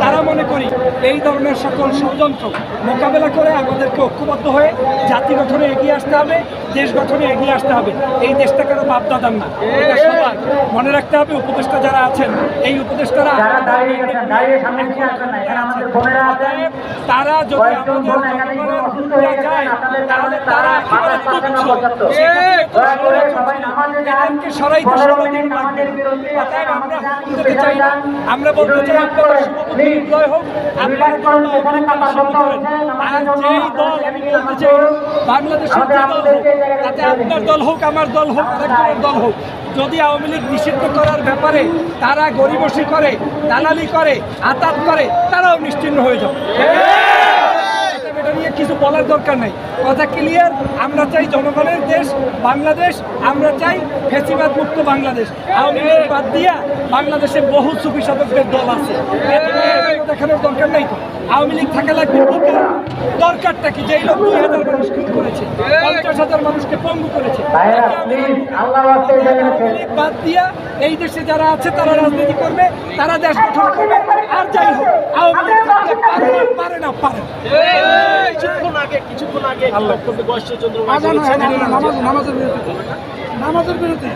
তারা মনে করি এই ধরনের সকল ষড়যন্ত্র মোকাবেলা করে আমাদেরকে ঐক্যবদ্ধ হয়ে জাতি গঠনে এগিয়ে আসতে হবে দেশ গঠনে এগিয়ে আসতে হবে এই দেশটা কারও বাপদাদার না এটা সবার মনে রাখতে হবে উপদেষ্টা যারা আছেন এই উপদেষ্টারা তারা যদি আমাদের যায় তাহলে তারা। এদেরকে সরাইতে লাগবে। আমরা আপনারা হুকুম নামাজে দিতে চাই না। আমরা বলতে চাই আপনারা বিজয় হোক আপনারা আর যেই দল আমি বলতে চাই বাংলাদেশের যে দল হোক তাতে আপনার দল হোক আমার দল হোক আরেকজনের দল হোক যদি আওয়ামী লীগ নিষিদ্ধ করার ব্যাপারে তারা গরিবসী করে দালালি করে আতাত করে তারাও নিশ্চিন্ন হয়ে যাবে বলার দরকার নেই। কথা ক্লিয়ার আমরা চাই জনগণের দেশ বাংলাদেশ আমরা চাই ফেসিবাদ মুক্ত বাংলাদেশ। আওয়ামী লীগ বাদ দিয়া বাংলাদেশে বহু সুফি সাধকদের দল আছে। দেখানোর দরকার নেই তো। আওয়ামী লীগ থাকা লাগবে? দরকারটা কি? যেই লোক দুই হাজার মানুষ খুন করেছে পঞ্চাশ হাজার মানুষকে পঙ্গু করেছে। বাদ দিয়া এই দেশে যারা আছে তারা রাজনীতি করবে তারা দেশ গঠন করবে। আর যাই হোক আওয়ামী লীগ পারে না পারে না। পারে না কিছুক্ষণ আগে বক্তব্য বয়স চন্দ্র নামাজ নামাজের বিরতি নামাজের বিরুদ্ধে।